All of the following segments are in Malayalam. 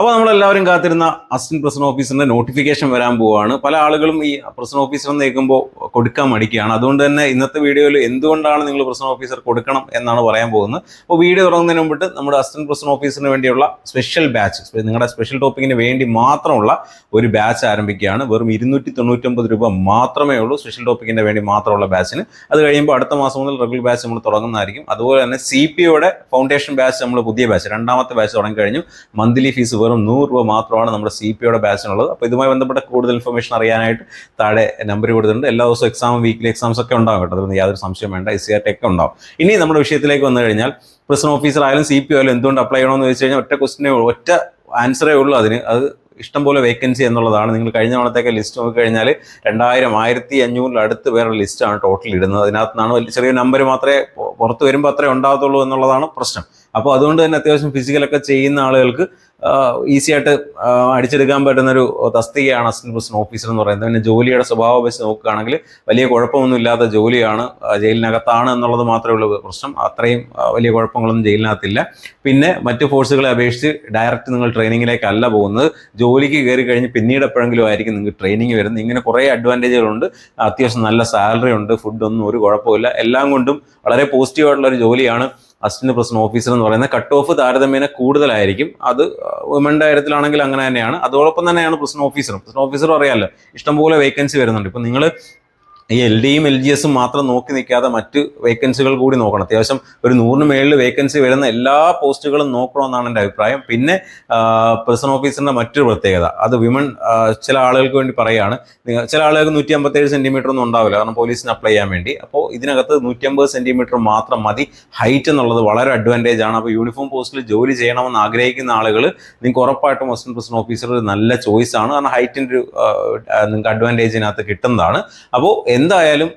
അപ്പോൾ നമ്മളെല്ലാവരും കാത്തിരുന്ന അസിസ്റ്റന്റ് പ്രസിഡന്റ് ഓഫീസറിന്റെ നോട്ടിഫിക്കേഷൻ വരാൻ പോവുകയാണ് പല ആളുകളും ഈ പ്രസിഡന്റ് ഓഫീസർ എന്ന് കേൾക്കുമ്പോൾ കൊടുക്കാൻ മടിക്കുകയാണ്. അതുകൊണ്ട് തന്നെ ഇന്നത്തെ വീഡിയോയിൽ എന്തുകൊണ്ടാണ് നിങ്ങൾ പ്രസിഡന്റ് ഓഫീസർ കൊടുക്കണം എന്നാണ് പറയാൻ പോകുന്നത്. അപ്പോൾ വീഡിയോ തുടങ്ങുന്നതിന് മുമ്പിട്ട് നമ്മുടെ അസിസ്റ്റന്റ് പ്രസിഡന്റ് ഓഫീസറിന് വേണ്ടിയുള്ള സ്പെഷ്യൽ ബാച്ച് നിങ്ങളുടെ സ്പെഷ്യൽ ടോപ്പിക്കിന് വേണ്ടി മാത്രമുള്ള ഒരു ബാച്ച് ആരംഭിക്കുകയാണ്. വെറും ഇരുന്നൂറ്റി തൊണ്ണൂറ്റൊമ്പത് രൂപ മാത്രമേ ഉള്ളൂ സ്പെഷ്യൽ ടോപ്പിക്കിന് വേണ്ടി മാത്രമുള്ള ബാച്ചിന്. അത് കഴിയുമ്പോൾ അടുത്ത മാസം മുതൽ റെഗുലർ ബാച്ച് നമ്മൾ തുടങ്ങുന്നതായിരിക്കും. അതുപോലെ തന്നെ സി പി ഫൗണ്ടേഷൻ ബാച്ച് നമ്മൾ പുതിയ ബാച്ച് രണ്ടാമത്തെ ബാച്ച് തുടങ്ങി കഴിഞ്ഞു മന്ത്ലി ഫീസ് വെറും നൂറ് രൂപ മാത്രമാണ് നമ്മുടെ സി പി ഒയുടെ ബാച്ചിനുള്ളത്. അപ്പോൾ ഇതുമായി ബന്ധപ്പെട്ട കൂടുതൽ ഇൻഫർമേഷൻ അറിയാനായിട്ട് താഴെ നമ്പർ കൊടുത്തിട്ടുണ്ട്. എല്ലാ ദിവസവും എക്സാം വീക്കിലി എക്സാംസ് ഒക്കെ ഉണ്ടാകും കേട്ടോ. അതിന് യാതൊരു സംശയം വേണ്ട. എസ് സി ആർ ടെക് ഉണ്ടാവും. ഇനി നമ്മുടെ വിഷയത്തിലേക്ക് വന്നു കഴിഞ്ഞാൽ പ്രസിഡന്റ് ഓഫീസർ ആയാലും സി പി ആയാലും എന്തുകൊണ്ട് അപ്ലൈ ചെയ്യണമെന്ന് ചോദിച്ചു കഴിഞ്ഞാൽ ഒറ്റ ക്വസ്റ്റിനേ ഒറ്റ ആൻസറേ ഉള്ളൂ അതിന്. അത് ഇഷ്ടംപോലെ വേക്കൻസി എന്നുള്ളതാണ്. നിങ്ങൾ കഴിഞ്ഞ തവണത്തേക്ക് ലിസ്റ്റ് നോക്കി കഴിഞ്ഞാൽ രണ്ടായിരം ആയിരത്തി അഞ്ഞൂറിൽ അടുത്ത് വേറൊരു ലിസ്റ്റാണ് ടോട്ടൽ ഇടുന്നത്. അതിനകത്തുനിന്നാണ് വലിയ ചെറിയ നമ്പർ മാത്രമേ പുറത്ത് വരുമ്പോൾ അത്രേ ഉണ്ടാകത്തുള്ളൂ എന്നുള്ളതാണ് പ്രശ്നം. അപ്പോൾ അതുകൊണ്ട് തന്നെ അത്യാവശ്യം ഫിസിക്കലൊക്കെ ചെയ്യുന്ന ആളുകൾക്ക് ഈസി ആയിട്ട് അടിച്ചെടുക്കാൻ പറ്റുന്ന ഒരു തസ്തികയാണ് അസിസ്റ്റന്റ് പ്രസിഡന്റ് ഓഫീസർ എന്ന് പറയുന്നത്. പിന്നെ ജോലിയുടെ സ്വഭാവം വെച്ച് നോക്കുകയാണെങ്കിൽ വലിയ കുഴപ്പമൊന്നും ഇല്ലാത്ത ജോലിയാണ് ജയിലിനകത്താണ് എന്നുള്ളത് മാത്രമേ ഉള്ളൂ പ്രശ്നം. അത്രയും വലിയ കുഴപ്പങ്ങളൊന്നും ജയിലിനകത്തില്ല. പിന്നെ മറ്റു ഫോഴ്സുകളെ അപേക്ഷിച്ച് ഡയറക്റ്റ് നിങ്ങൾ ട്രെയിനിങ്ങിലേക്കല്ല പോകുന്നത്. ജോലിക്ക് കയറി കഴിഞ്ഞ് പിന്നീട് എപ്പോഴെങ്കിലും ആയിരിക്കും നിങ്ങൾക്ക് ട്രെയിനിങ് വരുന്നത്. ഇങ്ങനെ കുറേ അഡ്വാന്റേജുകളുണ്ട് അത്യാവശ്യം നല്ല സാലറി ഉണ്ട് ഫുഡൊന്നും ഒരു കുഴപ്പമില്ല. എല്ലാം കൊണ്ടും വളരെ പോസിറ്റീവ് ആയിട്ടുള്ള ഒരു ജോലിയാണ്. അസിസ്റ്റന്റ് പ്രസിഡന്റ് ഓഫീസർ എന്ന് പറയുന്നത് കട്ട് ഓഫ് താരതമ്യേന കൂടുതലായിരിക്കും. അത് വുമന്റെ കാര്യത്തിലാണെങ്കിൽ അങ്ങനെ തന്നെയാണ്. അതോടൊപ്പം തന്നെയാണ് പ്രസിഡന്റ് ഓഫീസറും. പ്രസിഡന്റ് ഓഫീസറും അറിയാമല്ലോ ഇഷ്ടംപോലെ വേക്കൻസി വരുന്നുണ്ട്. ഇപ്പം നിങ്ങൾ ഈ എൽ ഡിയും എൽ ജി എസും മാത്രം നോക്കി നിൽക്കാതെ മറ്റ് വേക്കൻസികൾ കൂടി നോക്കണം. അത്യാവശ്യം ഒരു നൂറിന് മേളിൽ വേക്കൻസി വരുന്ന എല്ലാ പോസ്റ്റുകളും നോക്കണമെന്നാണ് എന്റെ അഭിപ്രായം. പിന്നെ പ്രസിഡന്റ് ഓഫീസറിന്റെ മറ്റൊരു പ്രത്യേകത. അത് വിമൺ ചില ആളുകൾക്ക് വേണ്ടി പറയുകയാണ്. ചില ആളുകൾക്ക് നൂറ്റി അമ്പത്തേഴ് സെന്റിമീറ്റർ ഒന്നും ഉണ്ടാവില്ല. കാരണം പോലീസിന് അപ്ലൈ ചെയ്യാൻ വേണ്ടി. അപ്പോൾ ഇതിനകത്ത് നൂറ്റി അമ്പത് സെന്റിമീറ്റർ മാത്രം മതി. ഹൈറ്റ് എന്നുള്ളത് വളരെ അഡ്വാന്റേജ് ആണ്. അപ്പോൾ യൂണിഫോം പോസ്റ്റിൽ ജോലി ചെയ്യണമെന്ന് ആഗ്രഹിക്കുന്ന ആളുകൾ നിങ്ങൾക്ക് ഉറപ്പായിട്ടും അസിസ്റ്റന്റ് പ്രസിഡന്റ് ഓഫീസർ ഒരു നല്ല ചോയ്സ് ആണ്. കാരണം ഹൈറ്റിന്റെ ഒരു നിങ്ങൾക്ക് അഡ്വാന്റേജിനകത്ത് കിട്ടുന്നതാണ്. അപ്പോൾ എന്തായാലും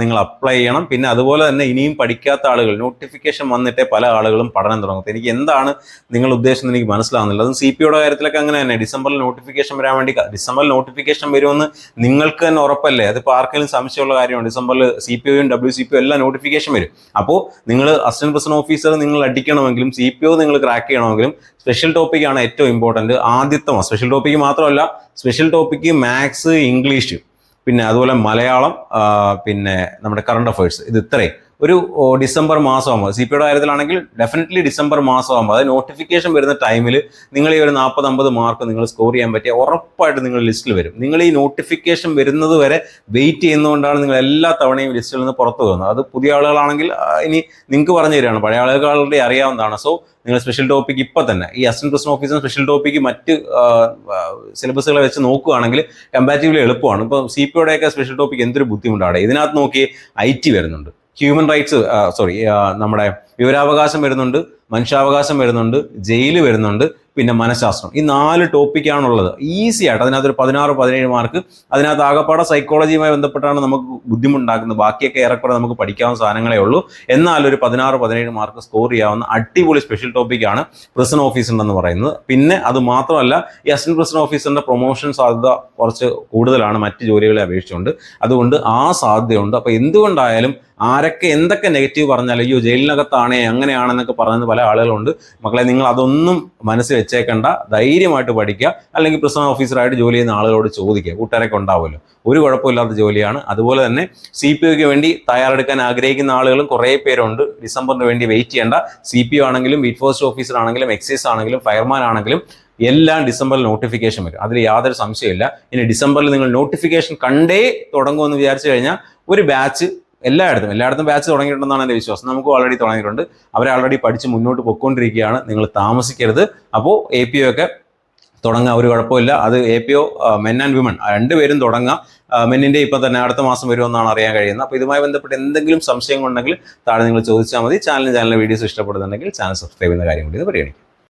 നിങ്ങൾ അപ്ലൈ ചെയ്യണം. പിന്നെ അതുപോലെ തന്നെ ഇനിയും പഠിക്കാത്ത ആളുകൾ നോട്ടിഫിക്കേഷൻ വന്നിട്ടേ പല ആളുകളും പഠനം തുടങ്ങും. എനിക്ക് എന്താണ് നിങ്ങൾ ഉദ്ദേശിച്ചത് എനിക്ക് മനസ്സിലാവുന്നില്ല. അതും സി പി ഒയുടെ കാര്യത്തിലൊക്കെ അങ്ങനെ തന്നെ. ഡിസംബറിൽ നോട്ടിഫിക്കേഷൻ വരാൻ വേണ്ടി ഡിസംബറിൽ നോട്ടിഫിക്കേഷൻ വരുമെന്ന് നിങ്ങൾക്ക് തന്നെ ഉറപ്പല്ലേ? അതിപ്പോൾ ആർക്കെങ്കിലും സംശയമുള്ള കാര്യമാണ് ഡിസംബറിൽ സി പി ഒയും ഡബ്ല്യു സി പി ഒ എല്ലാം നോട്ടിഫിക്കേഷൻ വരും. അപ്പോൾ നിങ്ങൾ അസിസ്റ്റന്റ് പ്രസിഡന്റ് ഓഫീസർ നിങ്ങൾ അടിക്കണമെങ്കിലും സി പി ഒ നിങ്ങൾ ക്രാക്ക് ചെയ്യണമെങ്കിലും സ്പെഷ്യൽ ടോപ്പിക്കാണ് ഏറ്റവും ഇമ്പോർട്ടന്റ് ആദ്യത്തെ സ്പെഷ്യൽ ടോപ്പിക്ക് മാത്രമല്ല സ്പെഷ്യൽ ടോപ്പിക്ക് മാത്സ് ഇംഗ്ലീഷ് പിന്നെ അതുപോലെ മലയാളം പിന്നെ നമ്മുടെ കറണ്ട് അഫയേഴ്സ് ഇത് ഇത്രയും. ഒരു ഡിസംബർ മാസമാകുമ്പോൾ സി പിയുടെ കാര്യത്തിലാണെങ്കിൽ ഡെഫിനറ്റ്ലി ഡിസംബർ മാസമാകുമ്പോൾ അതായത് നോട്ടിഫിക്കേഷൻ വരുന്ന ടൈമിൽ നിങ്ങൾ ഈ ഒരു നാൽപ്പത് അമ്പത് മാർക്ക് നിങ്ങൾ സ്കോർ ചെയ്യാൻ പറ്റിയ ഉറപ്പായിട്ട് നിങ്ങൾ ലിസ്റ്റിൽ വരും. നിങ്ങൾ ഈ നോട്ടിഫിക്കേഷൻ വരുന്നത് വരെ വെയിറ്റ് ചെയ്യുന്നതുകൊണ്ടാണ് നിങ്ങൾ എല്ലാ തവണയും ലിസ്റ്റിൽ നിന്ന് പുറത്തു പോകുന്നത്. അത് പുതിയ ആളുകളാണെങ്കിൽ ഇനി നിങ്ങൾക്ക് പറഞ്ഞു തരികയാണ്. പഴയ ആളുകളുടെ അറിയാവുന്നതാണ്. സോ നിങ്ങൾ സ്പെഷ്യൽ ടോപ്പിക്ക് ഇപ്പം തന്നെ ഈ assistant president officer special topic മറ്റ് സിലബസുകളെ വെച്ച് നോക്കുകയാണെങ്കിൽ കമ്പാരിറ്റീവ്ലി എളുപ്പമാണ്. ഇപ്പോൾ സി പി ഒയുടെയൊക്കെ സ്പെഷ്യൽ ടോപ്പിക്ക് എന്തൊരു ബുദ്ധിമുട്ടാണ്. ഇതിനകത്ത് നോക്കി ഐ ടി വരുന്നുണ്ട്. ഹ്യൂമൻ റൈറ്റ്സ് സോറി നമ്മുടെ വിവരാവകാശം വരുന്നുണ്ട് മനുഷ്യാവകാശം വരുന്നുണ്ട് ജയിൽ വരുന്നുണ്ട് പിന്നെ മനഃശാസ്ത്രം. ഈ നാല് ടോപ്പിക്കാണുള്ളത് ഈസി ആയിട്ട് അതിനകത്ത് ഒരു പതിനാറ് പതിനേഴ് മാർക്ക് അതിനകത്ത് ആകപ്പാടെ സൈക്കോളജിയുമായി ബന്ധപ്പെട്ടാണ് നമുക്ക് ബുദ്ധിമുട്ടുണ്ടാക്കുന്നത്. ബാക്കിയൊക്കെ ഏറെക്കുറെ നമുക്ക് പഠിക്കാവുന്ന സാധനങ്ങളേ ഉള്ളൂ. എന്നാൽ ഒരു പതിനാറ് പതിനേഴ് മാർക്ക് സ്കോർ ചെയ്യാവുന്ന അടിപൊളി സ്പെഷ്യൽ ടോപ്പിക്കാണ് പ്രിസൺ ഓഫീസർ എന്ന് പറയുന്നത്. പിന്നെ അത് മാത്രമല്ല ഈ അസിസ്റ്റന്റ് പ്രിസൺ ഓഫീസറിന്റെ പ്രൊമോഷൻ സാധ്യത കുറച്ച് കൂടുതലാണ് മറ്റ് ജോലികളെ അപേക്ഷിച്ചുകൊണ്ട്. അതുകൊണ്ട് ആ സാധ്യതയുണ്ട്. അപ്പോൾ എന്തുകൊണ്ടായാലും ആരൊക്കെ എന്തൊക്കെ നെഗറ്റീവ് പറഞ്ഞാലും അയ്യോ ജയിലിനകത്താണേ അങ്ങനെയാണെന്നൊക്കെ പറയുന്ന പല ആളുകളുണ്ട്. മക്കളെ നിങ്ങൾ അതൊന്നും മനസ്സിൽ വെച്ചേക്കണ്ട. ധൈര്യമായിട്ട് പഠിക്കുക. അല്ലെങ്കിൽ പ്രസിഡന്റ് ഓഫീസറായിട്ട് ജോലി ചെയ്യുന്ന ആളുകളോട് ചോദിക്കുക. കൂട്ടുകാരൊക്കെ ഉണ്ടാവുമല്ലോ. ഒരു കുഴപ്പമില്ലാത്ത ജോലിയാണ്. അതുപോലെ തന്നെ സി പി ഒക്ക് വേണ്ടി തയ്യാറെടുക്കാൻ ആഗ്രഹിക്കുന്ന ആളുകളും കുറേ പേരുണ്ട്. ഡിസംബറിന് വേണ്ടി വെയിറ്റ് ചെയ്യേണ്ട. സി പി ഒ ആണെങ്കിലും ബീറ്റ് ഫോസ്റ്റ് ഓഫീസർ ആണെങ്കിലും എക്സൈസ് ആണെങ്കിലും ഫയർമാൻ ആണെങ്കിലും എല്ലാം ഡിസംബറിൽ നോട്ടിഫിക്കേഷൻ വരും. അതിൽ യാതൊരു സംശയമില്ല ഇനി ഡിസംബറിൽ നിങ്ങൾ നോട്ടിഫിക്കേഷൻ കണ്ടേ തുടങ്ങുമെന്ന് വിചാരിച്ചു കഴിഞ്ഞാൽ ഒരു ബാച്ച് എല്ലായിടത്തും എല്ലായിടത്തും ബാച്ച് തുടങ്ങിയിട്ടുണ്ടെന്നാണ് എന്റെ വിശ്വാസം. നമുക്ക് ഓൾറെഡി തുടങ്ങിയിട്ടുണ്ട്. അവരെ ഓൾറെഡി പഠിച്ച് മുന്നോട്ട് പൊയ്ക്കൊണ്ടിരിക്കുകയാണ്. നിങ്ങൾ താമസിക്കരുത്. അപ്പോൾ എ പി ഒക്കെ തുടങ്ങുക ഒരു കുഴപ്പമില്ല. അത് A P O men and women രണ്ടുപേരും തുടങ്ങാം. മെന്നിന്റെ ഇപ്പം തന്നെ അടുത്ത മാസം വരുമെന്നാണ് അറിയാൻ കഴിയുന്നത്. അപ്പോൾ ഇതുമായി ബന്ധപ്പെട്ട് എന്തെങ്കിലും സംശയങ്ങളുണ്ടെങ്കിൽ താഴെ നിങ്ങൾ ചോദിച്ചാൽ മതി. ചാനൽ ചാനലിലെ വീഡിയോസ് ഇഷ്ടപ്പെടുന്നുണ്ടെങ്കിൽ ചാനൽ സബ്സ്ക്രൈബ് ചെയ്യുന്ന കാര്യം കൂടി ഇത് പരിഗണിക്കും.